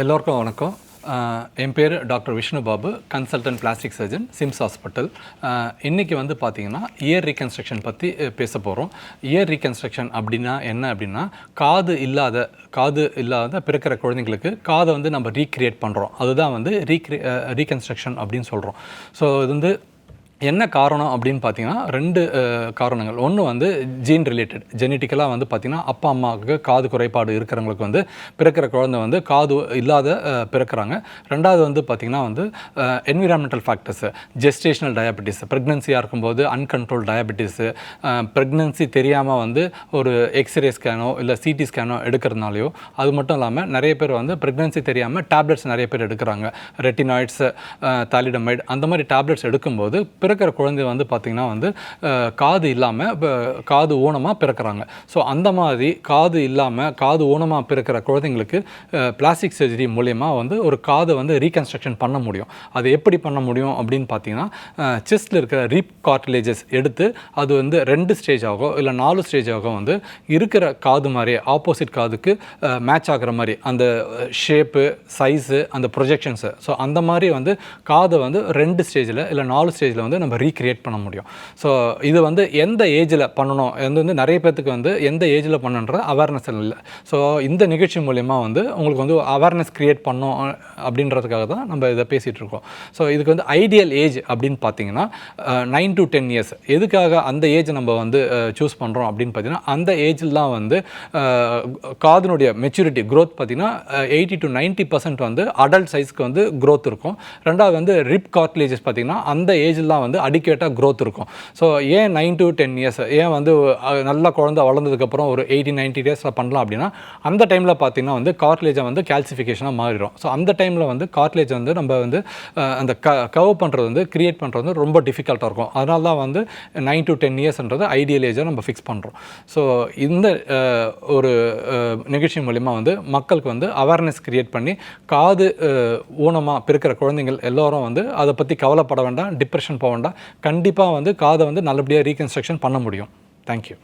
எல்லோருக்கும் வணக்கம். என் பேர் doctor Vishnu Babu consultant plastic surgeon SIMS hospital. இன்றைக்கி வந்து பார்த்தீங்கன்னா இயர் ரீகன்ஸ்ட்ரக்ஷன் பற்றி பேச போகிறோம் இயர் ரீகன்ஸ்ட்ரக்ஷன் அப்படின்னா என்ன அப்படின்னா காது இல்லாத காது இல்லாத பிறக்கிற குழந்தைங்களுக்கு காதை வந்து நம்ம ரீக்ரியேட் பண்ணுறோம் அதுதான் வந்து ரீக்ரி ரீகன்ஸ்ட்ரக்ஷன் அப்படின்னு சொல்கிறோம் ஸோ இது வந்து என்ன காரணம் அப்படின்னு பார்த்தீங்கன்னா ரெண்டு காரணங்கள். ஒன்று வந்து ஜீன் ரிலேட்டட் ஜெனட்டிக்கலாக வந்து பார்த்திங்கன்னா அப்பா அம்மாவுக்கு காது குறைபாடு இருக்கிறவங்களுக்கு வந்து பிறக்கிற குழந்தை வந்து காது இல்லாத பிறக்கிறாங்க. ரெண்டாவது வந்து பார்த்திங்கன்னா வந்து என்விரான்மெண்டல் ஃபேக்டர்ஸு ஜெஸ்டேஷனல் டயபெட்டிஸ் ப்ரெக்னென்சியாக இருக்கும்போது அன்கண்ட்ரோல் டயபெட்டிஸு ப்ரெக்னன்சி தெரியாமல் வந்து ஒரு எக்ஸ்ரே ஸ்கேனோ இல்லை சிடி ஸ்கேனோ எடுக்கிறதுனாலையோ அது மட்டும் இல்லாமல் நிறைய பேர் வந்து ப்ரெக்னென்சி தெரியாமல் டேப்லெட்ஸ் நிறைய பேர் எடுக்கிறாங்க. ரெட்டினாய்ட்ஸு தாலிடமைட் அந்த மாதிரி டேப்லெட்ஸ் எடுக்கும்போது பிறக்கிற குழந்தை வந்து பார்த்திங்கன்னா வந்து காது இல்லாமல் இப்போ காது ஊனமாக பிறக்கிறாங்க. ஸோ அந்த மாதிரி காது இல்லாமல் காது ஊனமாக பிறக்கிற குழந்தைங்களுக்கு பிளாஸ்டிக் சர்ஜரி மூலயமா வந்து ஒரு காதை வந்து ரீகன்ஸ்ட்ரக்ஷன் பண்ண முடியும். அது எப்படி பண்ண முடியும் அப்படின்னு பார்த்தீங்கன்னா செஸ்ட்டில் இருக்கிற ரீப் கார்டிலேஜஸ் எடுத்து அது வந்து ரெண்டு ஸ்டேஜ் ஆகும் இல்லை நாலு ஸ்டேஜ் ஆகும் வந்து இருக்கிற காது மாதிரியே ஆப்போசிட் காதுக்கு மேட்ச் ஆகிற மாதிரி அந்த ஷேப்பு சைஸு அந்த ப்ரொஜெக்ஷன்ஸு ஸோ அந்த மாதிரி வந்து காதை வந்து ரெண்டு ஸ்டேஜில் இல்லை நாலு ஸ்டேஜில் வந்து நம்ம ரீக்ரியேட் பண்ண முடியும். ஸோ இது வந்து எந்த ஏஜில் பண்ணணும்? இது வந்து நிறைய பேர்த்துக்கு வந்து எந்த ஏஜில் பண்ணணுன்ற அவேர்னஸ் இல்லை. ஸோ இந்த நிகழ்ச்சி மூலயமா வந்து உங்களுக்கு வந்து அவேர்னஸ் க்ரியேட் பண்ணோம் அப்படின்றதுக்காக தான் நம்ம இதை பேசிகிட்டு இருக்கோம். ஸோ இதுக்கு வந்து ஐடியல் ஏஜ் அப்படின்னு பார்த்தீங்கன்னா நைன் டு டென் இயர்ஸ் எதுக்காக அந்த ஏஜ் நம்ம வந்து சூஸ் பண்ணுறோம் அப்படின்னு பார்த்தீங்கன்னா அந்த ஏஜில் தான் வந்து காதனுடைய காதினுடைய மெச்சூரிட்டி க்ரோத் பார்த்தீங்கன்னா எயிட்டி டு நைன்ட்டி பர்சன்ட் வந்து அடல்ட் சைஸ்க்கு வந்து க்ரோத் இருக்கும். ரெண்டாவது வந்து ரிப் கார்ட்லேஜஸ் பார்த்தீங்கன்னா அந்த ஏஜில் தான் வந்து அடிக்கேட்டாக க்ரோத் இருக்கும். ஸோ ஏன் நைன் டு டென் இயர்ஸ் ஏன் வந்து நல்ல குழந்தை வளர்ந்ததுக்கப்புறம் ஒரு எயிட்டி நைன்ட்டி டேஸில் பண்ணலாம் அப்படின்னா அந்த டைமில் பார்த்தீங்கன்னா வந்து கார்ட்லேஜை வந்து கால்சிஃபிகேஷனாக மாறிடும். ஸோ அந்த டைமில் வந்து கார்ட்லேஜ் வந்து நம்ம வந்து அந்த க கவ் பண்ணுறது வந்து கிரியேட் பண்ணுறது வந்து ரொம்ப டிஃபிகல்ட்டாக இருக்கும். அதனால தான் வந்து நைன் டு டென் இயர்ஸ்ன்றது ஐடியல் ஏஜாக நம்ம ஃபிக்ஸ் பண்ணுறோம் ஸோ இந்த ஒரு நிகழ்ச்சி மூலிமா வந்து மக்களுக்கு வந்து அவேர்னஸ் க்ரியேட் பண்ணி காது ஊனமாக பிறக்கிற குழந்தைகள் எல்லோரும் வந்து அதை பற்றி கவலைப்பட வேண்டாம் டிப்ரெஷன் போக வேண்டாம் கண்டிப்பாக வந்து காதை வந்து நல்லபடியாக ரீகன்ஸ்ட்ரக்ஷன் பண்ண முடியும். தேங்க்யூ